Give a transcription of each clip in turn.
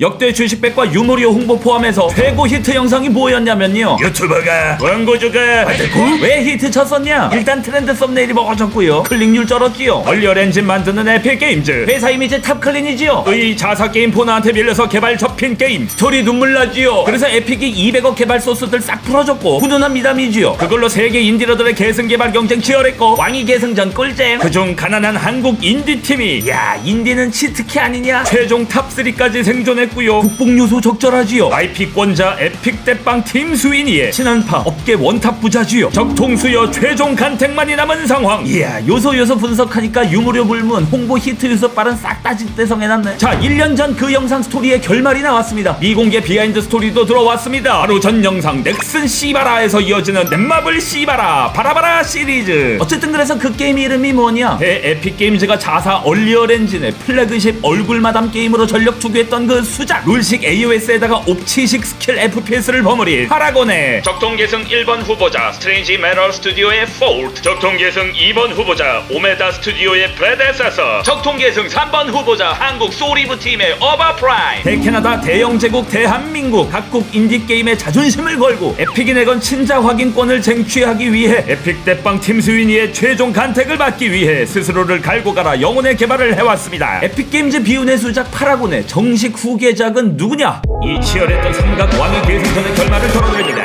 역대 주식백과 유무리오 홍보 포함해서 최고 히트 영상이 뭐였냐면요. 유튜버가 광고주가 왜 히트 쳤었냐? 일단 트렌드 썸네일이 먹어졌고요. 클릭률 쩔었지요. 얼리얼 엔진 만드는 에픽 게임즈. 회사 이미지 탑클린이지요. 의 자사 게임 포나한테 밀려서 개발 접힌 게임. 스토리 눈물 나지요. 그래서 에픽이 200억 개발 소스들 싹 풀어줬고 훈훈한 미담이지요. 그걸로 세계 인디러들의 계승 개발 경쟁 치열했고 왕위 계승전 꿀잼. 그중 가난한 한국 인디 팀이 야 인디는 치트키 아니냐? 최종 탑3까지 생존 했고요. 국뽕 요소 적절하지요? IP권자 에픽 대빵 팀 수인이의 친한파 업계 원탑 부자지요? 적통 수요 최종 간택만이 남은 상황. 이야 요소 요소 분석하니까 유무료 불문 홍보 히트 요소 빠른 싹다 직대성해놨네. 자 1년 전 그 영상 스토리의 결말이 나왔습니다. 미공개 비하인드 스토리도 들어왔습니다. 바로 전 영상 넥슨 씨바라에서 이어지는 넷마블 씨바라 바라바라 시리즈. 어쨌든 그래서 그 게임 이름이 뭐냐? 대 에픽 게임즈가 자사 얼리얼 엔진의 플래그십 얼굴 마담 게임으로 전력 투구했던 그 수작 룰식 AOS에다가 옵치식 스킬 FPS를 버무린 파라곤의 적통계승 1번 후보자 스트레인지 메럴 스튜디오의 폴트 적통계승 2번 후보자 오메다 스튜디오의 프레데세서 적통계승 3번 후보자 한국 소리브 팀의 어바프라임 대캐나다 대영 제국 대한민국 각국 인디게임의 자존심을 걸고 에픽이 내건 친자 확인권을 쟁취하기 위해 에픽 대빵 팀 수인이의 최종 간택을 받기 위해 스스로를 갈고 갈아 영혼의 개발을 해왔습니다. 에픽게임즈 비운의 수작 파라곤의 정식 후계 작은 누구냐 이 치열했던 삼각 왕위 계승전의 결말을 털어드립니다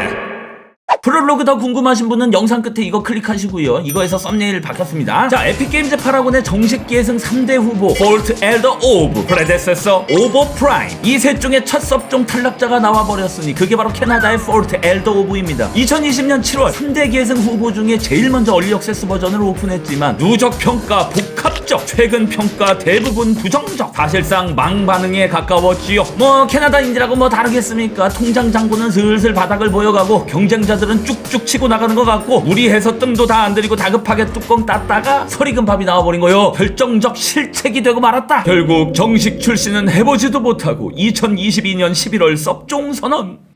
프롤로그 더 궁금하신 분은 영상 끝에 이거 클릭하시고요. 이거에서 썸네일 바뀌었습니다. 자, 에픽게임즈 파라곤의 정식 계승 3대 후보 폴트 엘더 오브, 프레데세서 오버 프라임 이 셋 중에 첫 섭종 탈락자가 나와버렸으니 그게 바로 캐나다의 폴트 엘더 오브입니다. 2020년 7월 3대 계승 후보 중에 제일 먼저 얼리 액세스 버전을 오픈했지만 누적 평가 복합 적 최근 평가 대부분 부정적 사실상 망반응에 가까웠지요. 뭐 캐나다인지라고 뭐 다르겠습니까? 통장 잔고는 슬슬 바닥을 보여가고 경쟁자들은 쭉쭉 치고 나가는 것 같고 무리해서 뜸도 다 안 들이고 다급하게 뚜껑 땄다가 서리금 밥이 나와버린 거요. 결정적 실책이 되고 말았다. 결국 정식 출시는 해보지도 못하고 2022년 11월 섭종 선언.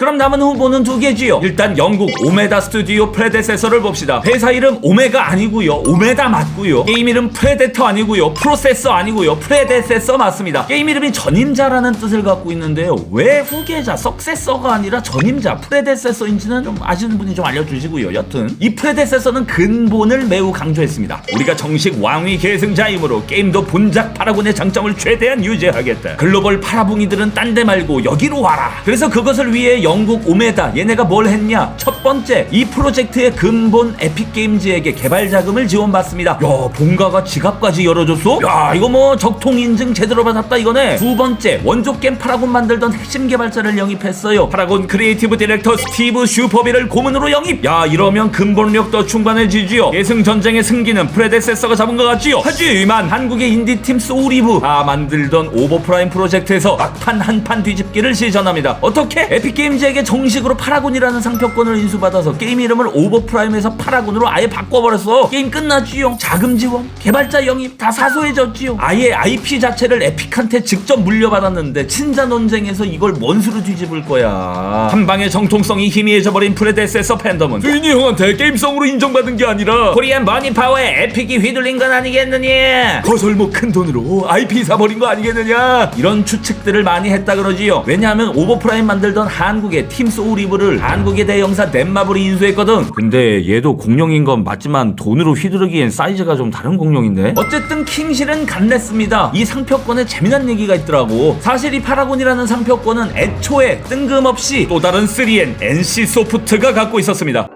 그럼 남은 후보는 두 개지요. 일단 영국 오메다 스튜디오 프레데세서를 봅시다. 회사 이름 오메가 아니고요. 오메다 맞고요. 게임 이름 프레데터 아니고요. 프로세서 아니고요. 프레데세서 맞습니다. 게임 이름이 전임자라는 뜻을 갖고 있는데요. 왜 후계자, 석세서가 아니라 전임자, 프레데세서인지는 좀 아시는 분이 좀 알려주시고요. 여튼 이 프레데세서는 근본을 매우 강조했습니다. 우리가 정식 왕위 계승자이므로 게임도 본작 파라곤의 장점을 최대한 유지하겠다. 글로벌 파라붕이들은 딴 데 말고 여기로 와라. 그래서 그것을 위해 영국 오메다 얘네가 뭘 했냐? 첫 번째 이 프로젝트의 근본 에픽 게임즈에게 개발 자금을 지원받습니다. 야 본가가 지갑까지 열어줬어? 야 이거 뭐 적통 인증 제대로 받았다 이거네. 두 번째 원조 게임 파라곤 만들던 핵심 개발자를 영입했어요. 파라곤 크리에이티브 디렉터 스티브 슈퍼비를 고문으로 영입. 야 이러면 근본력도 충분해지지요. 예승 전쟁의 승기는 프레데세서가 잡은 것 같지요. 하지만 한국의 인디팀 소울리브 아 만들던 오버프라임 프로젝트에서 막판 한판 뒤집기를 시전합니다. 어떻게? 에픽 게임 즈에게 정식으로 파라곤이라는 상표권을 인수받아서 게임 이름을 오버프라임에서 파라곤으로 아예 바꿔버렸어. 게임 끝났지요. 자금 지원, 개발자 영입 다 사소해졌지요. 아예 IP 자체를 에픽한테 직접 물려받았는데 친자 논쟁에서 이걸 뭔 수로 뒤집을 거야. 한 방의 정통성이 희미해져버린 프레데세서 팬덤은 주인이 형한테 게임성으로 인정받은 게 아니라 코리안 머니 파워에 에픽이 휘둘린 건 아니겠느냐. 거설모 큰 돈으로 IP 사버린 거 아니겠느냐. 이런 추측들을 많이 했다 그러지요. 왜냐하면 오버프라임 만들던 한 국의 팀 소울리브를 한국의 대형사 넷마블이 인수했거든. 근데 얘도 공룡인 건 맞지만 돈으로 휘두르기엔 사이즈가 좀 다른 공룡인데. 어쨌든 킹실은 간냈습니다. 이 상표권에 재미난 얘기가 있더라고. 사실 이 파라곤이라는 상표권은 애초에 뜬금없이 또 다른 3N NC 소프트가 갖고 있었습니다.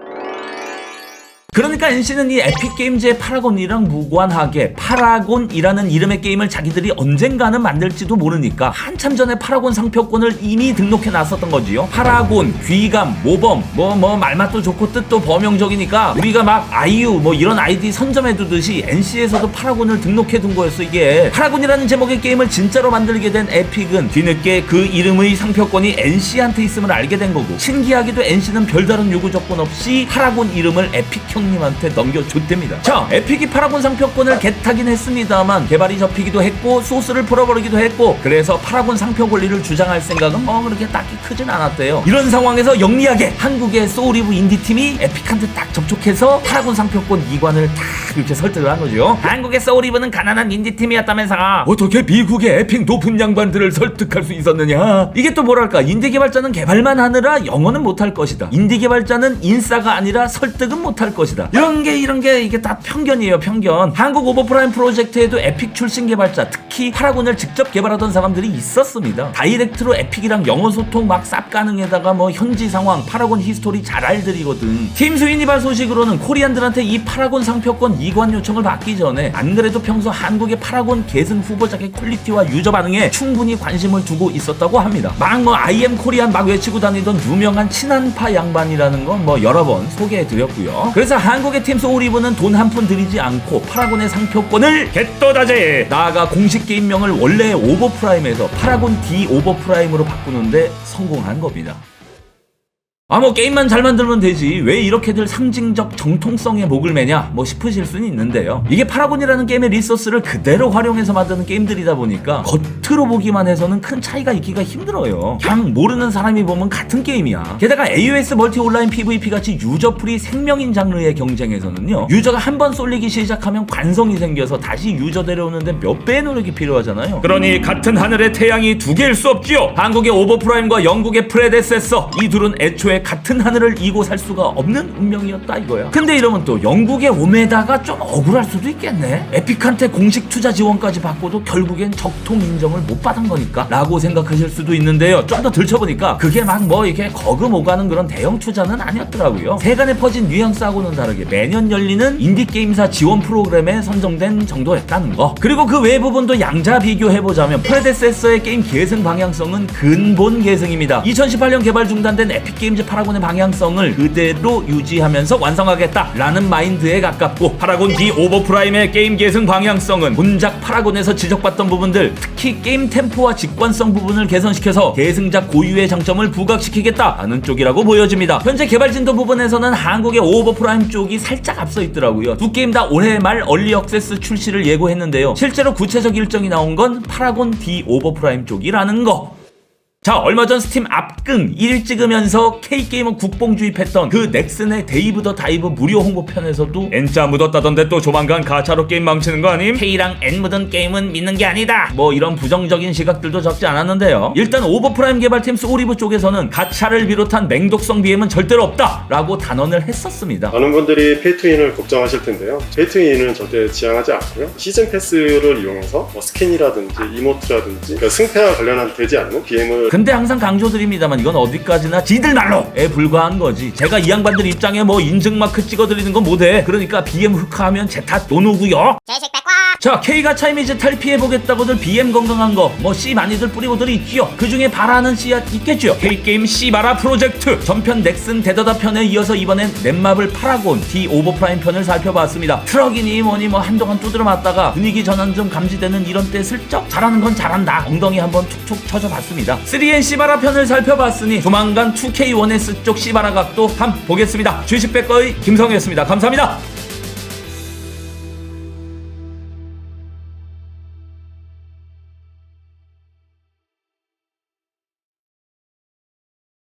그러니까 NC는 이 에픽 게임즈의 파라곤이랑 무관하게 파라곤이라는 이름의 게임을 자기들이 언젠가는 만들지도 모르니까 한참 전에 파라곤 상표권을 이미 등록해 놨었던 거지요. 파라곤, 귀감, 모범, 뭐 뭐 말맛도 좋고 뜻도 범용적이니까 우리가 막 아이유 뭐 이런 아이디 선점해 두듯이 NC에서도 파라곤을 등록해 둔 거였어 이게. 파라곤이라는 제목의 게임을 진짜로 만들게 된 에픽은 뒤늦게 그 이름의 상표권이 NC한테 있음을 알게 된 거고 신기하게도 NC는 별다른 요구 조건 없이 파라곤 이름을 에픽 형 에픽님한테 넘겨줬답니다. 자, 에픽이 파라곤 상표권을 개타긴 했습니다만 개발이 접히기도 했고 소스를 풀어버리기도 했고 그래서 파라곤 상표 권리를 주장할 생각은 뭐 그렇게 딱히 크진 않았대요. 이런 상황에서 영리하게 한국의 소울리브 인디팀이 에픽한테 딱 접촉해서 파라곤 상표권 이관을 딱 이렇게 설득을 한 거죠. 한국의 소울리브는 가난한 인디팀이었다면서 어떻게 미국의 에픽 높은 양반들을 설득할 수 있었느냐? 이게 또 뭐랄까 인디 개발자는 개발만 하느라 영어는 못할 것이다. 인디 개발자는 인싸가 아니라 설득은 못할 것이다. 이런 게 이런 게 이게 다 편견이에요 편견. 한국 오버프라임 프로젝트에도 에픽 출신 개발자 특 히 파라곤을 직접 개발하던 사람들이 있었습니다. 다이렉트로 에픽이랑 영어 소통 막 쌉 가능에다가 뭐 현지 상황 파라곤 히스토리 잘 알들이거든. 팀 스위니발 소식으로는 코리안들한테 이 파라곤 상표권 이관 요청을 받기 전에 안 그래도 평소 한국의 파라곤 계승 후보작의 퀄리티와 유저 반응에 충분히 관심을 두고 있었다고 합니다. 막 뭐 IM 코리안 막 외치고 다니던 유명한 친한파 양반이라는 건 뭐 여러 번 소개해 드렸고요. 그래서 한국의 팀 소울리브는 돈 한 푼 들이지 않고 파라곤의 상표권을 개떠다제 나아가 공식 게임명을 원래 오버프라임에서 파라곤 D 오버프라임으로 바꾸는데 성공한 겁니다. 아 뭐 게임만 잘 만들면 되지. 왜 이렇게들 상징적 정통성에 목을 매냐? 뭐 싶으실 수는 있는데요. 이게 파라곤이라는 게임의 리소스를 그대로 활용해서 만드는 게임들이다 보니까 겉 으로 보기만 해서는 큰 차이가 있기가 힘들어요 그냥 모르는 사람이 보면 같은 게임이야 게다가 AOS 멀티 온라인 PVP 같이 유저풀이 생명인 장르의 경쟁에서는요 유저가 한 번 쏠리기 시작하면 관성이 생겨서 다시 유저 데려오는데 몇 배의 노력이 필요하잖아요 그러니 같은 하늘의 태양이 두 개일 수 없지요 한국의 오버프라임과 영국의 프레데세서 이 둘은 애초에 같은 하늘을 이고 살 수가 없는 운명이었다 이거야. 근데 이러면 또 영국의 오메다가 좀 억울할 수도 있겠네. 에픽한테 공식 투자 지원까지 받고도 결국엔 적통 인정을 못 받은 거니까 라고 생각하실 수도 있는데요. 좀 더 들춰보니까 그게 막 뭐 이렇게 거금 오가는 그런 대형 투자는 아니었더라고요. 세간에 퍼진 뉘앙스하고는 다르게 매년 열리는 인디게임사 지원 프로그램에 선정된 정도였다는 거. 그리고 그 외 부분도 양자 비교해보자면 프레데세서의 게임 계승 방향성은 근본 계승입니다. 2018년 개발 중단된 에픽게임즈 파라곤의 방향성을 그대로 유지하면서 완성하겠다라는 마인드에 가깝고 파라곤 D 오버프라임의 게임 계승 방향성은 본작 파라곤에서 지적받던 부분들 특히 게임 템포와 직관성 부분을 개선시켜서 계승작 고유의 장점을 부각시키겠다 하는 쪽이라고 보여집니다. 현재 개발 진도 부분에서는 한국의 오버프라임 쪽이 살짝 앞서 있더라고요. 두 게임 다 올해 말 얼리 억세스 출시를 예고했는데요. 실제로 구체적 일정이 나온 건 파라곤 D 오버프라임 쪽이라는 거. 자 얼마 전 스팀 압승 1위 찍으면서 K게이머 국뽕 주입했던 그 넥슨의 데이브 더 다이브 무료 홍보편에서도 N자 묻었다던데 또 조만간 가차로 게임 망치는 거 아님? K랑 N 묻은 게임은 믿는 게 아니다 뭐 이런 부정적인 시각들도 적지 않았는데요 일단 오버프라임 개발팀 소리브 쪽에서는 가차를 비롯한 맹독성 BM은 절대로 없다 라고 단언을 했었습니다 많은 분들이 페이투인을 걱정하실 텐데요. 페이투인은 절대 지향하지 않고요. 시즌 패스를 이용해서 뭐 스킨이라든지 이모트라든지 그러니까 승패와 관련한 되지 않는 BM을 근데 항상 강조드립니다만 이건 어디까지나 지들 말로에 불과한 거지. 제가 이 양반들 입장에 뭐 인증 마크 찍어드리는 건 못해. 그러니까 BM 흑화하면 제탓 백과 자 K가 차이미즈 탈피해 보겠다고들 BM 건강한 거 뭐 C 많이들 뿌리고들 있지요. 그 중에 바라는 C야 있겠죠. K게임 C 바라 프로젝트 전편 넥슨 데더다 편에 이어서 이번엔 넷마블 파라곤 D 오버프라임 편을 살펴봤습니다. 트럭이니 뭐니 뭐 한동안 두드려 맞다가 분위기 전환 좀 감지되는 이런 때 슬쩍 잘하는 건 잘한다. 엉덩이 한번 툭툭 쳐줘봤습니다. 3N C바라 편을 살펴봤으니 조만간 2K1S 쪽 C바라 각도 함 보겠습니다. 주식 백거의 김성이었습니다. 감사합니다.